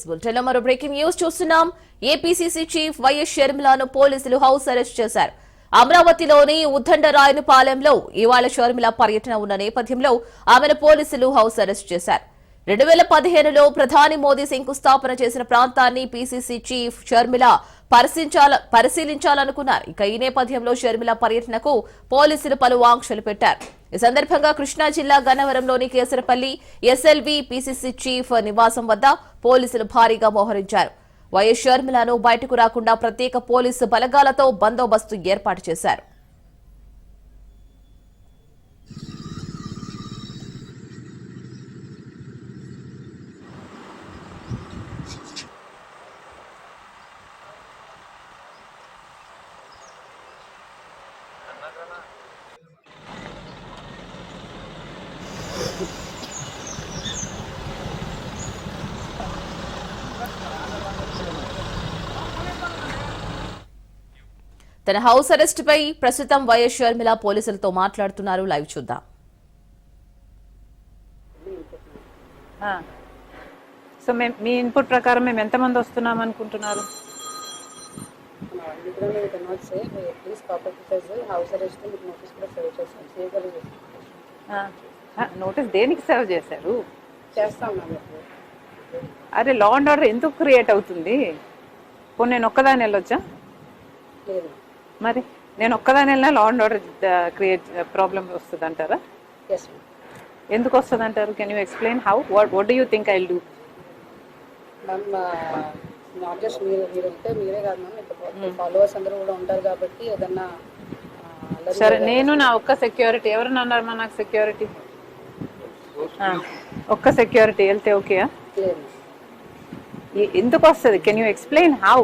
News bulletin మరో breaking news చూస్తున్నాం APCC chief YS షర్మిలాను పోలీసులు హౌస్ అరెస్ట్ చేశారు అమరావతిలోని ఉద్దండరాయను పాలెంలో ఇవాళ షర్మిల పర్యటన ఉన్న నేపథ్యంలో ఆమెను పోలీసులు హౌస్ అరెస్ట్ చేశారు రెండు వేల పదిహేనులో ప్రధాని మోదీ శంకుస్థాపన చేసిన ప్రాంతాన్ని పీసీసీ చీఫ్ షర్మిల పరిశీలించాల పరిశీలించాలనుకున్నారు ఇక ఈ నేపథ్యంలో షర్మిల పర్యటనకు పోలీసులు పలు ఆంక్షలు పెట్టారు ఈ సందర్భంగా కృష్ణా జిల్లా గన్నవరంలోని Kesarapalli S L V PCC chief నివాసం వద్ద పోలీసులు భారీగా మోహరించారు వైఎస్ షర్మిలను బయటకు రాకుండా ప్రత్యేక పోలీసు బలగాలతో బందోబస్తు ఏర్పాటు చేశారు తన హౌస్ అరెస్ట్ పై ప్రస్తుతం వైఎస్ షర్మిల పోలీసులతో మాట్లాడుతున్నారు లైవ్ చూద్దాం సో మేము మీ ఇన్పుట్ ప్రకారం మేము ఎంతమంది వస్తున్నాం అనుకుంటున్నారు నోటీస్ దేనికి సర్వ్ చేశారు అరే లా అండ్ ఆర్డర్ ఎందుకు క్రియేట్ అవుతుంది పోనీ నేను ఒక్కదాని వెళ్ళొచ్చా మరి నేను ఒక్కదాని వెళ్ళినా law and order create problem వస్తుంది అంటారా ఎందుకు వస్తుంది అంటారు can you explain how what what do you think I do ma'am not just మీరు మీరు అంటే మీరే కాదు మ్యామ్ ఇప్పుడు ఫాలోవర్స్ hmm. అందరూ కూడా ఉంటారు కాబట్టి ఏదన్నా uh, సరే నేను నా ఒక్క సెక్యూరిటీ ఎవరు అన్నారు మా నాకు సెక్యూరిటీ ఒక్క సెక్యూరిటీ వెళ్తే ఓకే ఎందుకు వస్తుంది కెన్ యూ ఎక్స్ప్లెయిన్ హౌ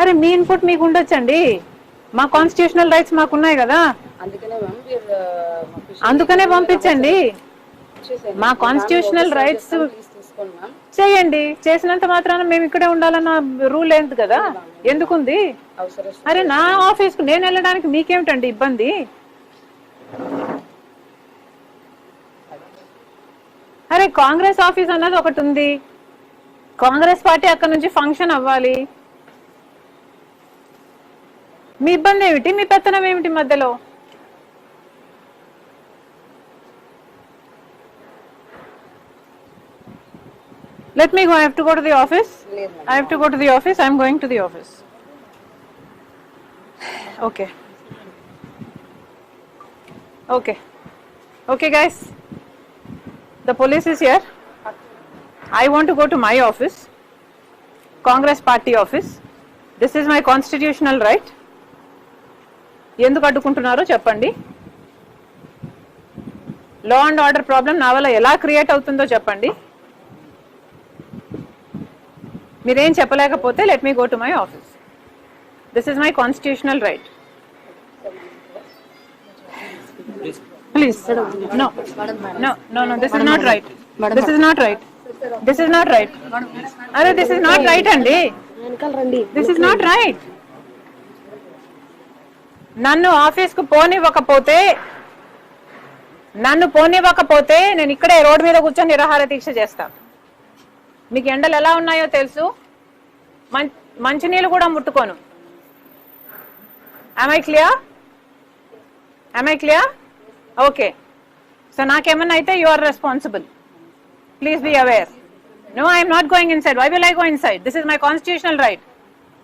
అరే మీ ఇన్పుట్ మీకు ఉండొచ్చండి మా కాన్స్టిట్యూషనల్ రైట్స్ మాకు ఉన్నాయి కదా అందుకనే uh, పంపించండి మా కాన్స్టిట్యూషనల్ రైట్స్ చేయండి చేసినంత మాత్రాన మేము ఇక్కడే ఉండాలన్న రూల్ ఏంది కదా ఎందుకుంది అరే నా ఆఫీస్ కు నేను వెళ్ళడానికి మీకేమిటండి ఇబ్బంది అరే కాంగ్రెస్ ఆఫీస్ అన్నది ఒకటి ఉంది కాంగ్రెస్ పార్టీ అక్కడ నుంచి ఫంక్షన్ అవ్వాలి మీ ఇబ్బంది ఏమిటి మీ పెత్తనం ఏమిటి మధ్యలో let me I to go to the office I have to go to the office I'm going to the office okay okay okay guys the police is here I want go to my office Congress party office this is my constitutional right ఎందుకు అడ్డుకుంటున్నారో చెప్పండి లా and order problem నా వల్ల ఎలా create అవుతుందో చెప్పండి మీరేం చెప్పలేకపోతే let me go to my office this is my constitutional right please no no no this is not right this is not right this is not right అరే this is not right అండి this is not right నన్ను office కు పోనివ్వకపోతే నన్ను పోనివ్వకపోతే నేను ఇక్కడే road మీద కూర్చొని నిరాహార దీక్ష చేస్తాను మీకు ఎండలు ఎలా ఉన్నాయో తెలుసు మంచినీళ్ళు కూడా ముట్టుకోను I clear I clear okay so నాకేమన్నా అయితే you are responsible Please be aware. No, I am not going inside. Why will I go inside? This is my constitutional right.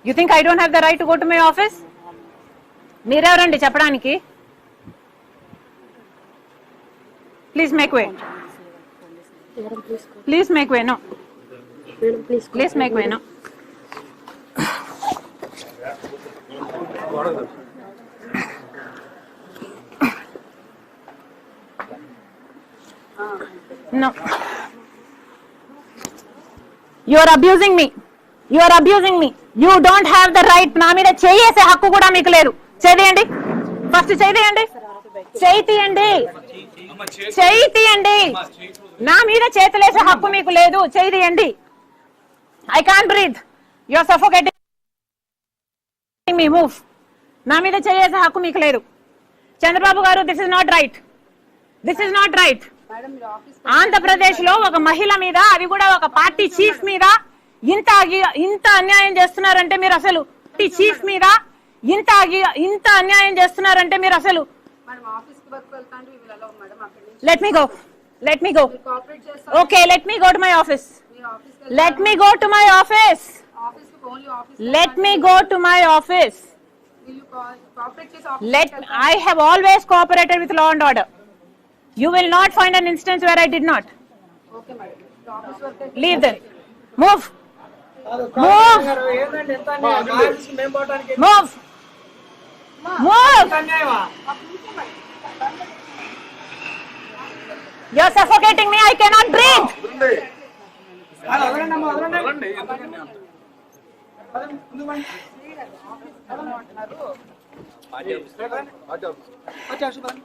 You think I don't have the right to go to my office? Please make way. Please make way, no. Please make way, no. No. You are abusing me you are abusing me you don't have the right నా మీద చేసే హక్కు కూడా మీకు లేదు చేయండి first చేయండి చేయి తీయండి చేయి తీయండి నా మీద చేతులేసే హక్కు మీకు లేదు చేయి తీయండి I can breathe you are suffocating me move నా మీద చేయేసే హక్కు మీకు లేదు Chandrababu garu this is not right this is not right Andhra Pradesh లో ఒక మహిళ మీద అది కూడా ఒక పార్టీ చీఫ్ మీద ఇంత ఇంత అన్యాయం చేస్తున్నారంటే మీరు అసలు పార్టీ చీఫ్ మీద ఇంత ఇంత అన్యాయం చేస్తున్నారంటే మీరు అసలు let me go let me go okay let me go to my office let me go to my office let me go to my office let I have always cooperated with law and order You will not find an instance where I did not. Okay, madam. Leave them. Move. Move. Move. Move. You are suffocating me. I cannot breathe.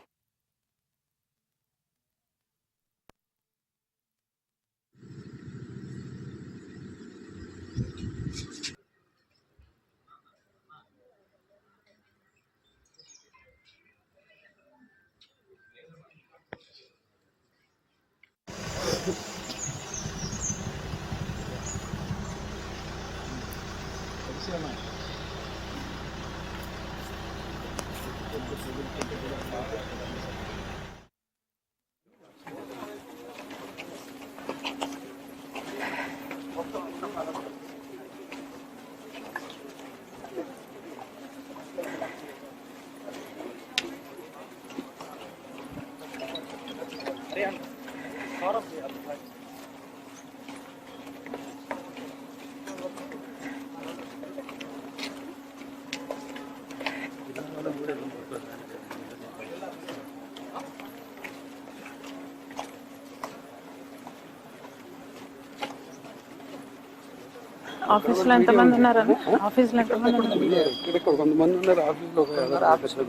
ఆఫీస్లో ఎంతమంది ఉన్నారని ఆఫీస్లో ఎంతమంది ఉన్నారు కొంతమంది ఉన్నారు ఆఫీస్లో ఆఫీస్లో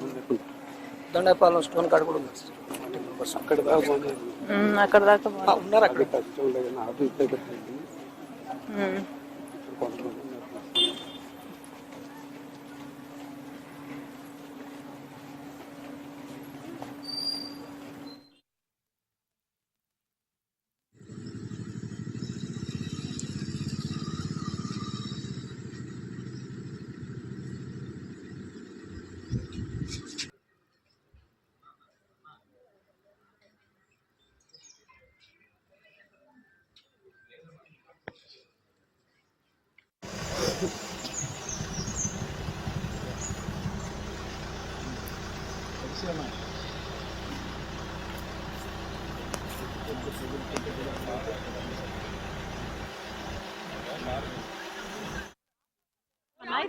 దండపాలెం స్టోన్ కాడ కూడా ఉన్నారు సార్ అక్కడ దాకా అక్కడ దాకా ఉన్నారు అక్కడ ఆఫీస్ దగ్గర కొంతమంది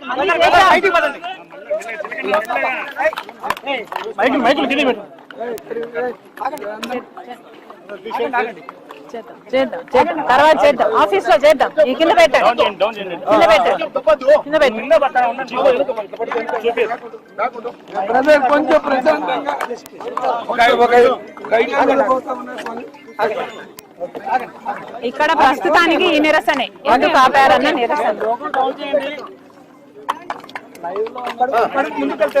మైకులు మైకులు తెలియబెట్టు ఆగండి ఆగండి తర్వాత చేద్దాం ఆఫీస్ లో చేద్దాం ఈ కింద పెట్టండి ఇక్కడ ప్రస్తుతానికి ఈ నిరసనే ఎందుకు ఆపారన్న నిరసన ముందుకెళ్తే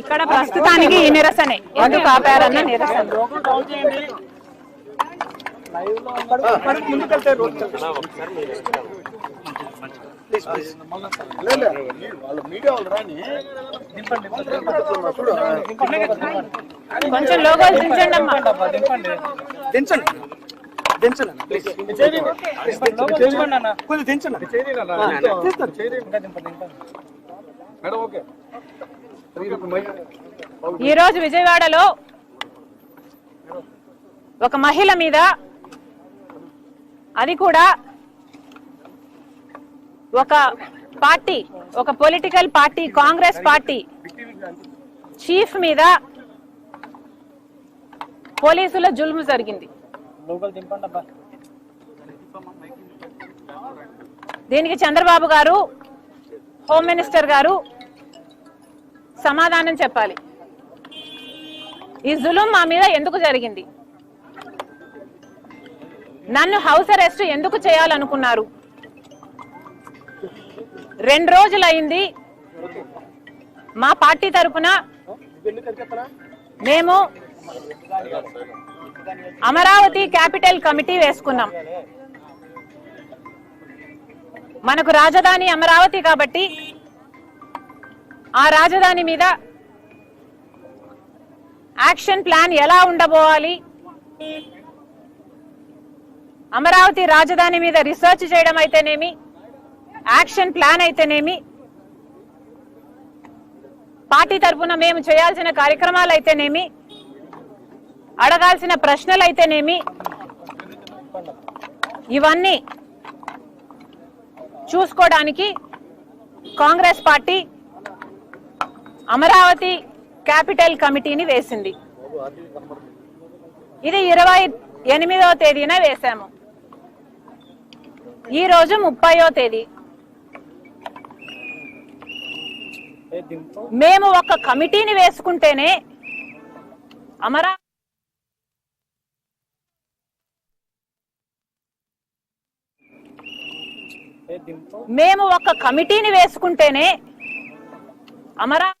ఇక్కడ ప్రస్తుతానికి ఈ నిరసనే ఎందుకు ఆపారన్న నిరసన కొంచెం లోగోలు దించండి అమ్మా దించండి దించండి దించండి మేడం ఓకే ఈరోజు విజయవాడలో ఒక మహిళ మీద అది కూడా ఒక పార్టీ ఒక political party Congress party chief మీద పోలీసుల జుల్ము జరిగింది దీనికి చంద్రబాబు గారు హోమ్ మినిస్టర్ గారు సమాధానం చెప్పాలి ఈ జులుం మా మీద ఎందుకు జరిగింది నన్ను హౌస్ అరెస్ట్ ఎందుకు చేయాలనుకున్నారు రెండు రోజులైంది మా పార్టీ తరఫున మేము అమరావతి క్యాపిటల్ కమిటీ వేసుకున్నాం మనకు రాజధాని అమరావతి కాబట్టి ఆ రాజధాని మీద యాక్షన్ ప్లాన్ ఎలా ఉండబోవాలి అమరావతి రాజధాని మీద రీసెర్చ్ చేయడం అయితేనేమి యాక్షన్ ప్లాన్ అయితేనేమి పార్టీ తరఫున మేము చేయాల్సిన కార్యక్రమాలు అయితేనేమి అడగాల్సిన ప్రశ్నలు అయితేనేమి ఇవన్నీ చూసుకోవడానికి కాంగ్రెస్ పార్టీ అమరావతి క్యాపిటల్ కమిటీని వేసింది ఇది ఇరవై ఎనిమిదవ తేదీన వేశాము ఈ రోజు ముప్పయో తేదీ మేము ఒక కమిటీని వేసుకుంటేనే అమరా మేము ఒక కమిటీని వేసుకుంటేనే అమరా